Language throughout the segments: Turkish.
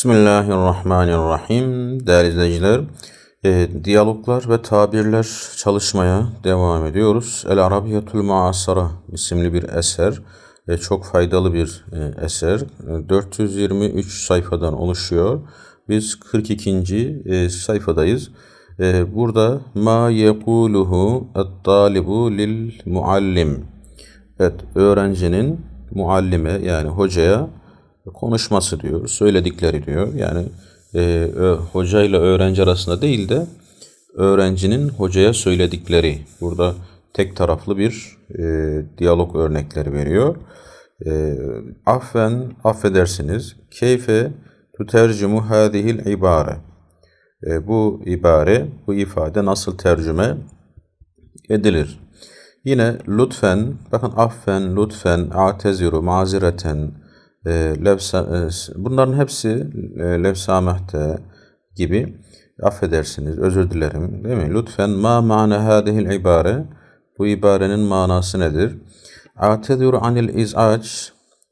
Bismillahirrahmanirrahim. Değerli izleyiciler, e, diyaloglar ve tabirler çalışmaya devam ediyoruz. El Arabiyatul Muasara isimli bir eser. E, çok faydalı bir e, eser. E, 423 sayfadan oluşuyor. Biz 42. E, sayfadayız. E, burada ma yekuluhu et-talibu lil muallim. Evet, öğrencinin muallime yani hocaya konuşması diyor, söyledikleri diyor. Yani e, hoca ile öğrenci arasında değil de öğrencinin hocaya söyledikleri. Burada tek taraflı bir e, diyalog örnekleri veriyor. E, affen, affedersiniz. Keyfe tutercimu hadihil ibare. E, bu ibare, bu ifade nasıl tercüme edilir? Yine lütfen, bakın affen, lütfen, ateziru, mazireten, e, levsa, e, bunların hepsi e, levsamehte gibi affedersiniz, özür dilerim değil mi? Lütfen ma ma'na hadihil ibare bu ibarenin manası nedir? Ateziru anil iz'ac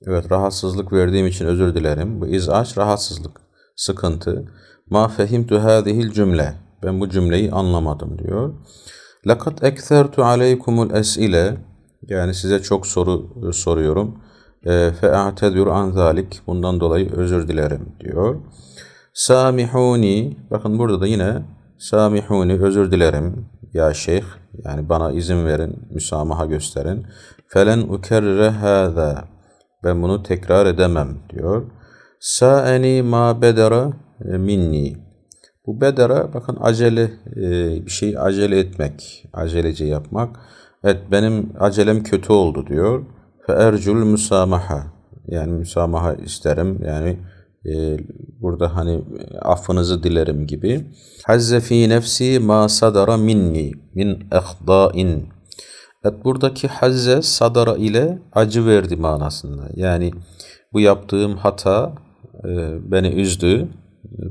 Evet rahatsızlık verdiğim için özür dilerim. Bu iz'ac rahatsızlık, sıkıntı. Ma fehimtu hadihil cümle. Ben bu cümleyi anlamadım diyor. Lakat eksertu aleykumul es'ile yani size çok soru e, soruyorum. E, Fe'atedur an zalik. Bundan dolayı özür dilerim diyor. Samihuni. Bakın burada da yine Samihuni özür dilerim ya şeyh. Yani bana izin verin, müsamaha gösterin. Felen ukerre hâzâ. Ben bunu tekrar edemem diyor. Sa'eni ma bedera minni. Bu bedera bakın acele e, bir şey acele etmek, acelece yapmak. Evet benim acelem kötü oldu diyor. Fe ercul müsamaha. Yani müsamaha isterim. Yani e, burada hani affınızı dilerim gibi. Hazze fi nefsi ma sadara minni min ehda'in. Evet buradaki hazze sadara ile acı verdi manasında. Yani bu yaptığım hata e, beni üzdü,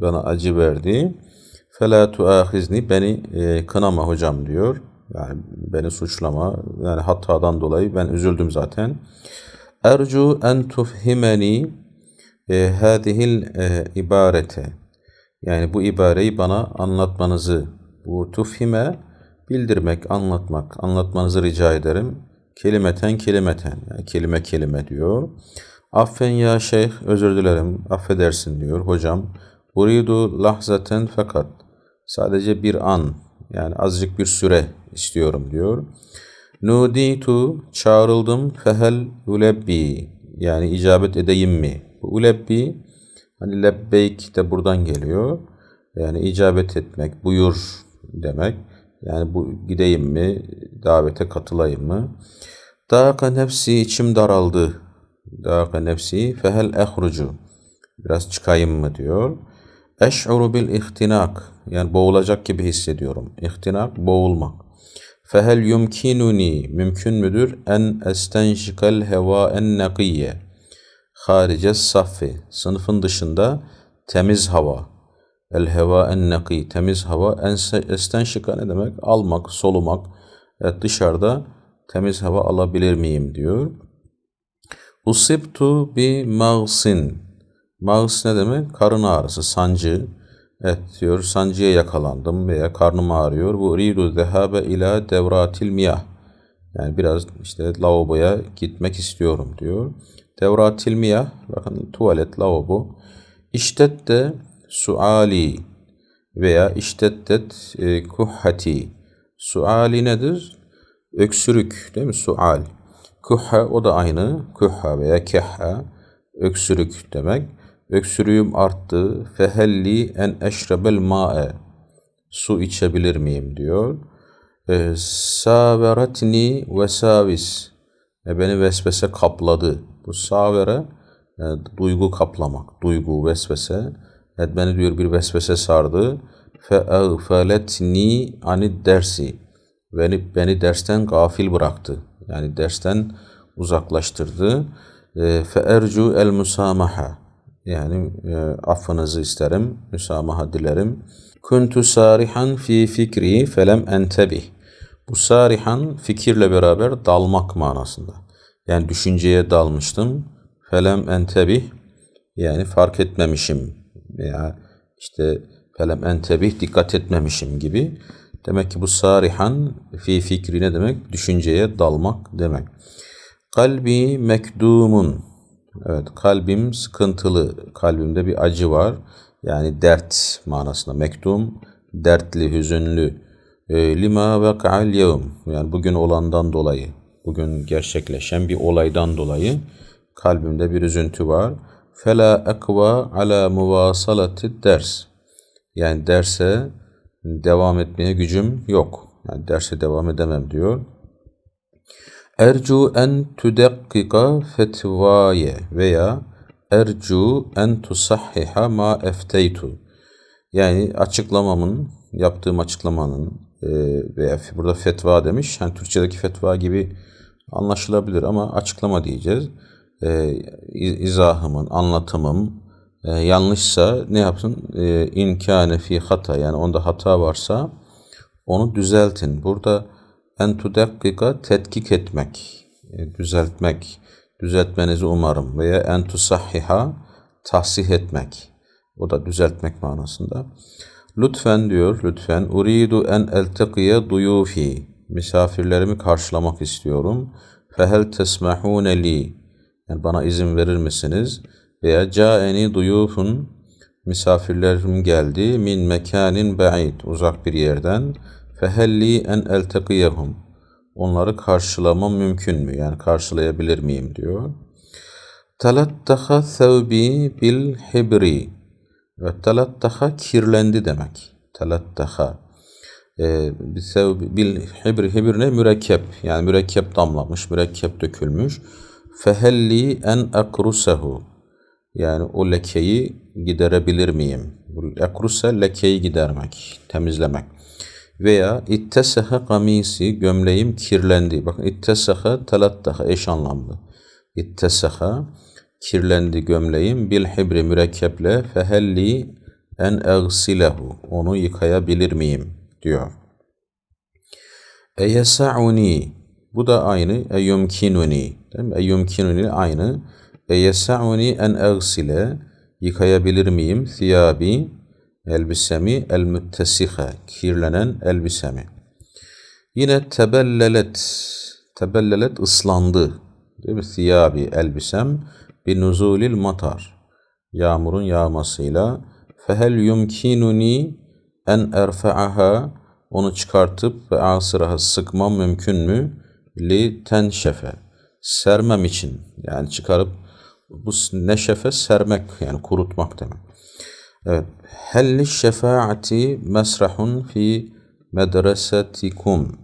bana acı verdi. Fela tuahizni beni e, kınama hocam diyor. Yani beni suçlama. Yani hatadan dolayı ben üzüldüm zaten. Ercu en tufhimeni e, hadihil e, ibarete. Yani bu ibareyi bana anlatmanızı, bu tufhime bildirmek, anlatmak, anlatmanızı rica ederim. Kelimeten kelimeten, yani kelime kelime diyor. Affen ya şeyh, özür dilerim, affedersin diyor hocam. Uridu lahzaten fakat, sadece bir an, yani azıcık bir süre istiyorum diyor. Nuditu çağrıldım fehel ulebbi yani icabet edeyim mi? Bu ulebbi hani lebbeyk de buradan geliyor. Yani icabet etmek, buyur demek. Yani bu gideyim mi, davete katılayım mı? Dâka nefsi içim daraldı. Dâka nefsi fehel ehrucu. Biraz çıkayım mı diyor. Eş'uru bil ihtinak. Yani boğulacak gibi hissediyorum. İhtinak, boğulmak. Fehel yumkinuni. Mümkün müdür? En estenşikal heva en nakiye harice saffi. Sınıfın dışında temiz hava. El heva en naki temiz hava en estenşika ne demek? Almak solumak. Evet dışarıda temiz hava alabilir miyim diyor. Usibtu bi mağsin mağs ne demek karın ağrısı sancı Evet diyor sancıya yakalandım veya karnım ağrıyor. Bu ridu zehabe ila devratil miyah. Yani biraz işte lavaboya gitmek istiyorum diyor. Devratil miyah bakın tuvalet lavabo. İştette suali veya iştettet e, kuhhati. Suali nedir? Öksürük değil mi? Sual. Kuhha o da aynı. Kuhha veya kehha. Öksürük demek. Öksürüğüm arttı. Fehelli en eşrebel ma'e. Su içebilir miyim diyor. E, saveratni vesavis. E, beni vesvese kapladı. Bu savere e, duygu kaplamak. Duygu, vesvese. Evet, beni diyor bir vesvese sardı. Fe'eğfeletni ani dersi. Beni, beni dersten gafil bıraktı. Yani dersten uzaklaştırdı. E, Fe'ercu el musamaha. Yani e, affınızı isterim, müsamaha dilerim. Kuntu sarihan fi fikri felem entebih. Bu sarihan fikirle beraber dalmak manasında. Yani düşünceye dalmıştım. Felem entebih yani fark etmemişim veya işte felem entebih dikkat etmemişim gibi. Demek ki bu sarihan fi fikri ne demek? Düşünceye dalmak demek. Kalbi mekdumun. Evet kalbim sıkıntılı. Kalbimde bir acı var. Yani dert manasında. Mekdum dertli, hüzünlü. E, lima vaka'al yevm. Yani bugün olandan dolayı. Bugün gerçekleşen bir olaydan dolayı kalbimde bir üzüntü var. Fela ekva ala muvasalati ders. Yani derse devam etmeye gücüm yok. Yani derse devam edemem diyor. Ercu en tudakkika fetvaye veya ercu en tusahhiha ma efteytu. Yani açıklamamın, yaptığım açıklamanın e, veya burada fetva demiş. Yani Türkçedeki fetva gibi anlaşılabilir ama açıklama diyeceğiz. E, izahımın, anlatımım e, yanlışsa ne yapsın? E, inkâne fi hata yani onda hata varsa onu düzeltin. Burada en tudakkika tetkik etmek, e, düzeltmek, düzeltmenizi umarım veya en tusahhiha tahsih etmek. O da düzeltmek manasında. Lütfen diyor, lütfen uridu en eltekiye duyufi. Misafirlerimi karşılamak istiyorum. Fehel tesmahune li. Yani bana izin verir misiniz? Veya caeni duyufun misafirlerim geldi min mekanin ba'id uzak bir yerden fehelli en eltekiyehum onları karşılamam mümkün mü? Yani karşılayabilir miyim diyor. Talattaha thevbi bil hibri ve talattaha kirlendi demek. Talattaha ee, bil hibri hibir ne? Mürekkep. Yani mürekkep damlamış, mürekkep dökülmüş. Fehelli en akrusehu yani o lekeyi giderebilir miyim? Ekruse lekeyi gidermek, temizlemek. Veya ittesehe kamisi gömleğim kirlendi. Bakın ittesehe telattaha eş anlamlı. İttesehe kirlendi gömleğim bil hibri mürekkeple fehelli en egsilehu onu yıkayabilir miyim diyor. Eyesa'uni bu da aynı eyyumkinuni değil mi? Eyyumkinuni aynı Eyesa'uni en egsile yıkayabilir miyim thiyabi elbisemi el müttesihe kirlenen elbisemi. Yine tebellelet tebellelet ıslandı. Değil mi? Thiyabi elbisem bi nuzulil matar. Yağmurun yağmasıyla fehel yumkinuni en erfa'aha onu çıkartıp ve asıraha sıkmam mümkün mü? Li tenşefe sermem için yani çıkarıp bu neşefe sermek yani kurutmak demek. Evet. Helli şefaati mesrahun fi medresetikum.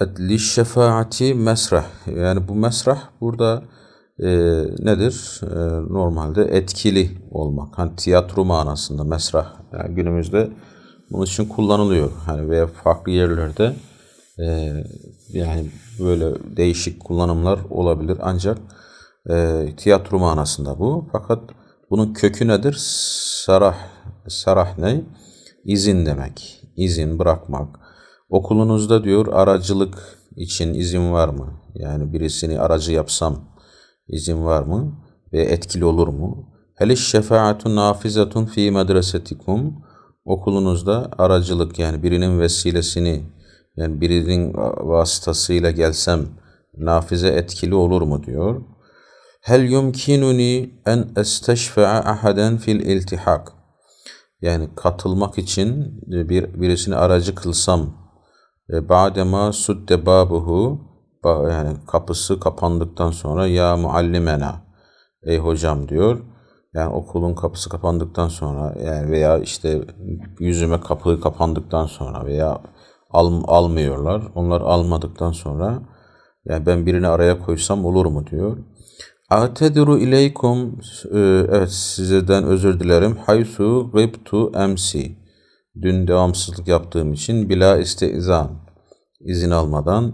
Evet, şefaati mesrah. Yani bu mesrah burada e, nedir? E, normalde etkili olmak. Hani tiyatro manasında mesrah. Yani günümüzde bunun için kullanılıyor. Hani veya farklı yerlerde e, yani böyle değişik kullanımlar olabilir. Ancak e, tiyatro manasında bu. Fakat bunun kökü nedir? Sarah. Sarah ne? İzin demek. İzin bırakmak. Okulunuzda diyor aracılık için izin var mı? Yani birisini aracı yapsam izin var mı? Ve etkili olur mu? Heliş şefaatun nafizetun fi medresetikum okulunuzda aracılık yani birinin vesilesini yani birinin vasıtasıyla gelsem nafize etkili olur mu diyor. Hel yumkinuni en esteşfe'a ahaden fil iltihak. Yani katılmak için bir birisini aracı kılsam ve ba'dema sudde babuhu yani kapısı kapandıktan sonra ya muallimena ey hocam diyor. Yani okulun kapısı kapandıktan sonra yani veya işte yüzüme kapı kapandıktan sonra veya al, almıyorlar. Onlar almadıktan sonra yani ben birini araya koysam olur mu diyor. Atediru ileykum e, evet sizden özür dilerim. Haysu gıbtu emsi. Dün devamsızlık yaptığım için bila istizan. izin almadan.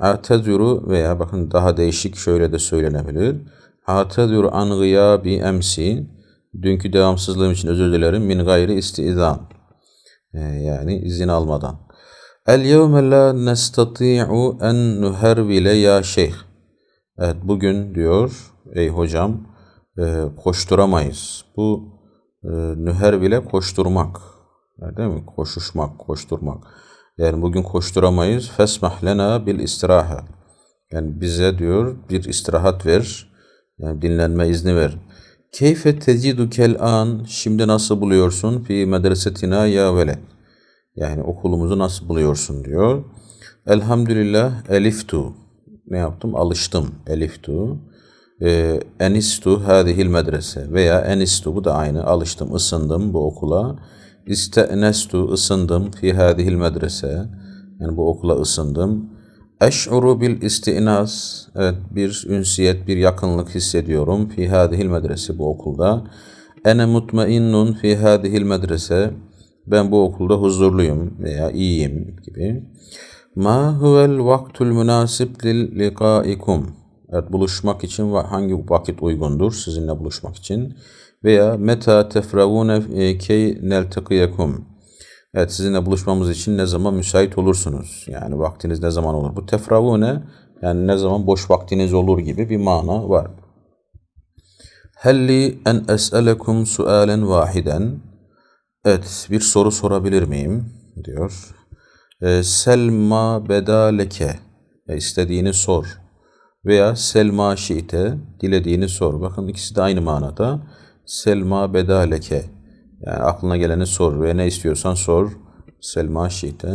Atediru veya bakın daha değişik şöyle de söylenebilir. Atediru an gıyabi emsi. Dünkü devamsızlığım için özür dilerim. Min gayri istizan. E, yani izin almadan. El yevme la nestati'u en nuhervile ya şeyh. Evet bugün diyor ey hocam e, koşturamayız. Bu e, nüher bile koşturmak. Yani Değil mi? Koşuşmak, koşturmak. Yani bugün koşturamayız. Fesmah lena bil istiraha. Yani bize diyor bir istirahat ver. Yani dinlenme izni ver. Keyfe tecidukel an. Şimdi nasıl buluyorsun? Fi medresetina ya veled. Yani okulumuzu nasıl buluyorsun diyor. Elhamdülillah eliftu. Ne yaptım? Alıştım. Eliftu. Ee, enistu hadihil medrese veya enistu bu da aynı. Alıştım, ısındım bu okula. İste'nestu ısındım fi hadihil medrese. Yani bu okula ısındım. Eş'uru bil isti'nas. Evet bir ünsiyet, bir yakınlık hissediyorum fi hadihil medrese bu okulda. Ene mutmainnun fi hadihil medrese. Ben bu okulda huzurluyum veya iyiyim gibi. Ma huvel vaktul münasib lil liqaikum. Evet, buluşmak için hangi vakit uygundur sizinle buluşmak için? Veya meta tefravune e, key neltekiyekum. Evet, sizinle buluşmamız için ne zaman müsait olursunuz? Yani vaktiniz ne zaman olur? Bu tefravune yani ne zaman boş vaktiniz olur gibi bir mana var. Helli en es'elekum sualen vahiden. Evet, bir soru sorabilir miyim? diyor. Ee, Selma beda leke. Ya istediğini sor. Veya Selma şiite. Dilediğini sor. Bakın ikisi de aynı manada. Selma beda leke. Yani aklına geleni sor ve ne istiyorsan sor. Selma şiite.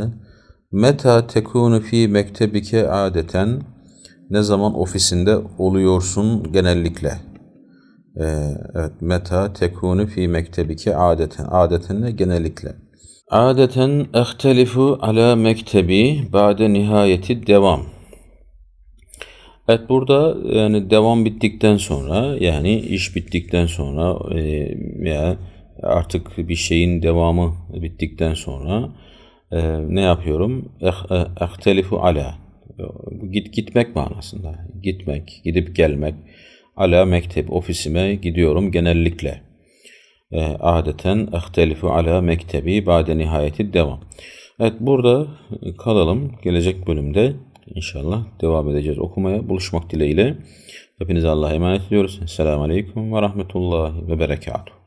Meta tekunu fi mektebike adeten. Ne zaman ofisinde oluyorsun genellikle. Ee, evet, meta tekunu fi mektebike adeten. Adeten ne? Genellikle. Adeten ehtelifu ala mektebi ba'de nihayeti devam. Evet burada yani devam bittikten sonra yani iş bittikten sonra e, veya artık bir şeyin devamı bittikten sonra e, ne yapıyorum? Eh, Ehtelifu ala. Git gitmek manasında. Gitmek, gidip gelmek. Ala mektep ofisime gidiyorum genellikle. E, adeten ehtelifu ala mektebi ba'de nihayeti devam. Evet burada kalalım. Gelecek bölümde inşallah devam edeceğiz okumaya. Buluşmak dileğiyle. Hepinize Allah'a emanet ediyoruz. Selamun Aleyküm ve Rahmetullahi ve Berekatuhu.